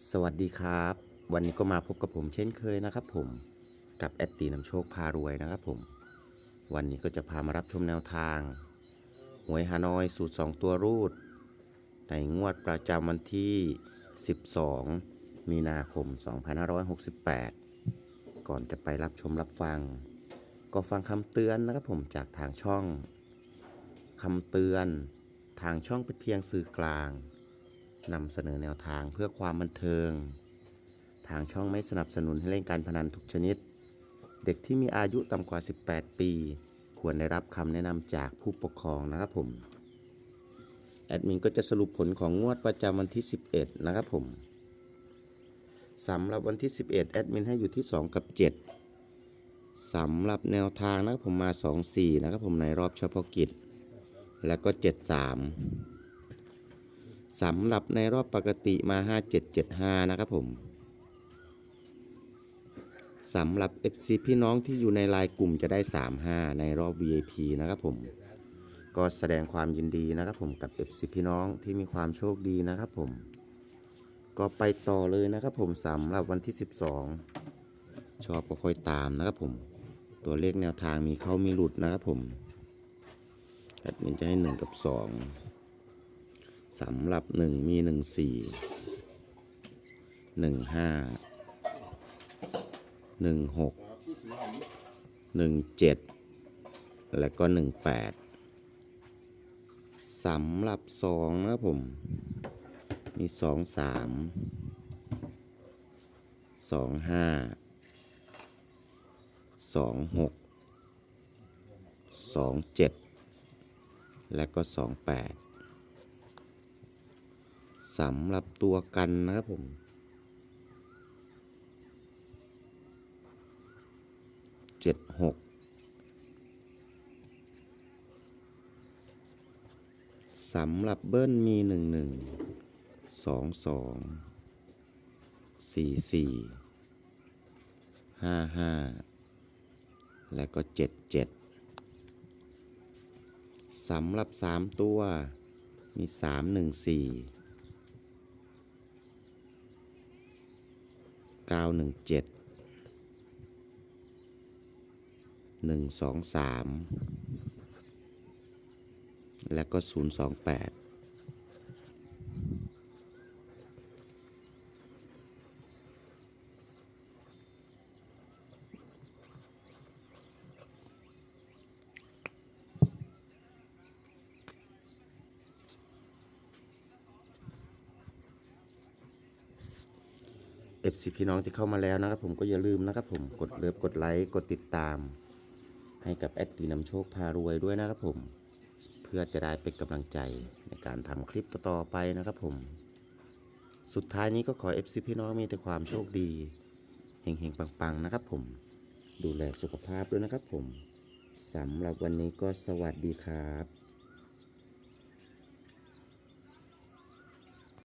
สวัสดีครับ วันนี้ก็มาพบกับผมเช่นเคยนะครับผมกับแอดตีนำโชคพารวยนะครับผม วันนี้ก็จะพามารับชมแนวทาง หวยฮานอยสูตร 2 ตัวรูด ในงวดประจำวันที่ 12 มีนาคม 2568 ก่อนจะไปรับชมรับฟัง ก็ฟังคำเตือนนะครับผมจากทางช่องคำเตือน ทางช่องเป็นเพียงสื่อกลาง นำเสนอแนวทางเพื่อความบันเทิง ทางช่องไม่สนับสนุนให้เล่นการพนันทุกชนิด เด็กที่มีอายุต่ำกว่า 18 ปี ควรได้รับคำแนะนำจากผู้ปกครองนะครับผม แอดมินก็จะสรุปผลของงวดประจำวันที่ 11 นะครับผมสำหรับวันที่ 11 แอดมินให้อยู่ที่ 2 กับ 7 สำหรับแนวทางนะครับผมมา 2 4 นะครับผมในรอบเฉพาะกิจ แล้วก็ 7 3 สำหรับในรอบปกติมา 5775 นะครับผมสำหรับ FC พี่น้องที่อยู่ในไลน์กลุ่มจะได้ 35 ในรอบ VIP นะครับผม ก็แสดงความยินดีนะครับผมกับ FC พี่น้องที่มีความโชคดีนะครับผม ก็ไปต่อเลยนะครับผมสำหรับวันที่ 12 ชอบก็ค่อยตามนะครับผม ตัวเลขแนวทางมีเข้ามีหลุดนะครับผมแอดมินจะให้ 1 กับ 2 สำหรับหนึ่งมีหนึ่งสี่หนึ่งห้าหนึ่งหกหนึ่งเจ็ดและก็หนึ่งแปดสำหรับสองนะผม มีสองสามสองห้าสองหกสองเจ็ดและก็สองแปด สำหรับตัวกันนะครับผม เจ็ดหก สำหรับเบิ้ลมีหนึ่งหนึ่ง สองสอง สี่สี่ ห้าห้า และก็เจ็ดเจ็ดสำหรับสามตัวมีสาม 917 123 และก็ 028 เอฟซีพี่น้องที่เข้ามาแล้วนะครับผมก็อย่าลืมนะครับผมกดเลิฟกดไลค์กดติดตาม ให้กับแอดตีนำโชคพารวยด้วยนะครับผม เพื่อจะได้เป็นกำลังใจในการทำคลิปต่อๆไปนะครับผม สุดท้ายนี้ก็ขอ FC พี่น้องมีแต่ความโชคดีเฮงๆปังๆนะครับผม ดูแลสุขภาพด้วยนะครับผมสำหรับวันนี้ก็สวัสดีครับ